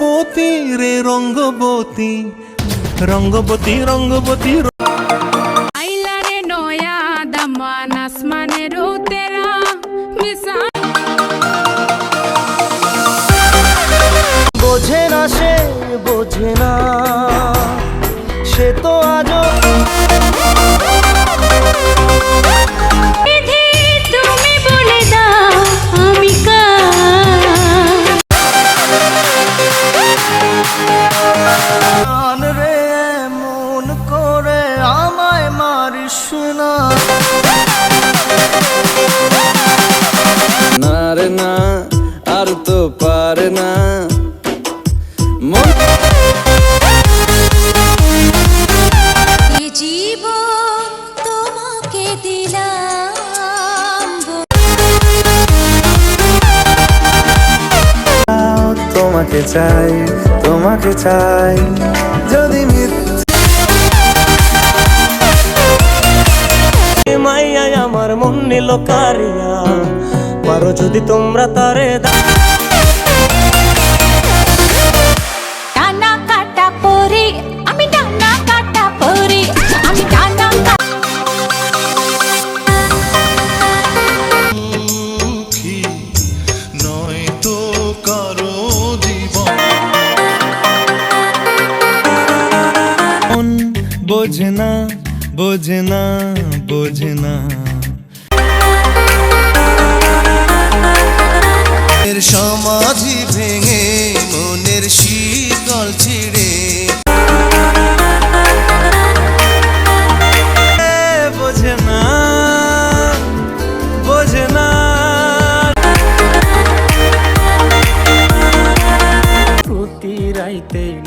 রঙ্গবতী রে রঙ্গবতী রঙ্গবতী রঙ্গবতী আইলা রে নয়া দামান আসমানের তেরা মিশা বোঝে না সে বোঝে না। তোমাকে চাই তোমাকে চাই। যদি মাইয়া আমার মন নিল কারিয়া, পারো যদি তোমরা তারে দা- বোঝে না বোঝে না সমাধি ভেঙে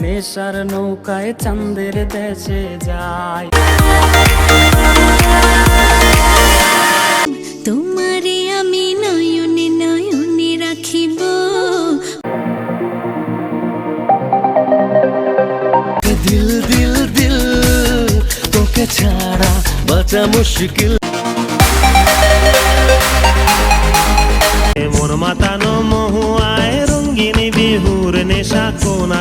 নেশার নৌকায় চাঁদের দেশে যায় তোমারে আমি নয়নে নয়নে রাখিব। দিল দিল দিল তোকে ছাড়া বাঁচা মুশকিল। মোর মাতানো মহুয়ায় রঙ্গিনী বিহুর নেশা কোন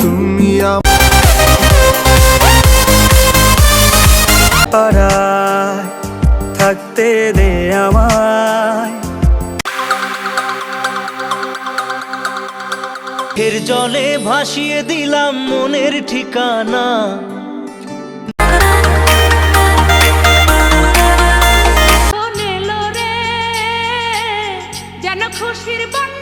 তুমি পাড়ায় থাকতে দে আমায়। এর জলে ভাসিয়ে দিলাম মনের ঠিকানা। যেন খুশির বন্যা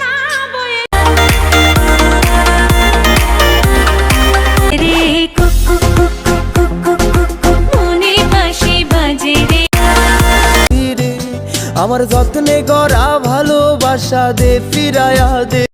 আমার যত্নে গড়া ভালোবাসা দে ফিরায়া দে।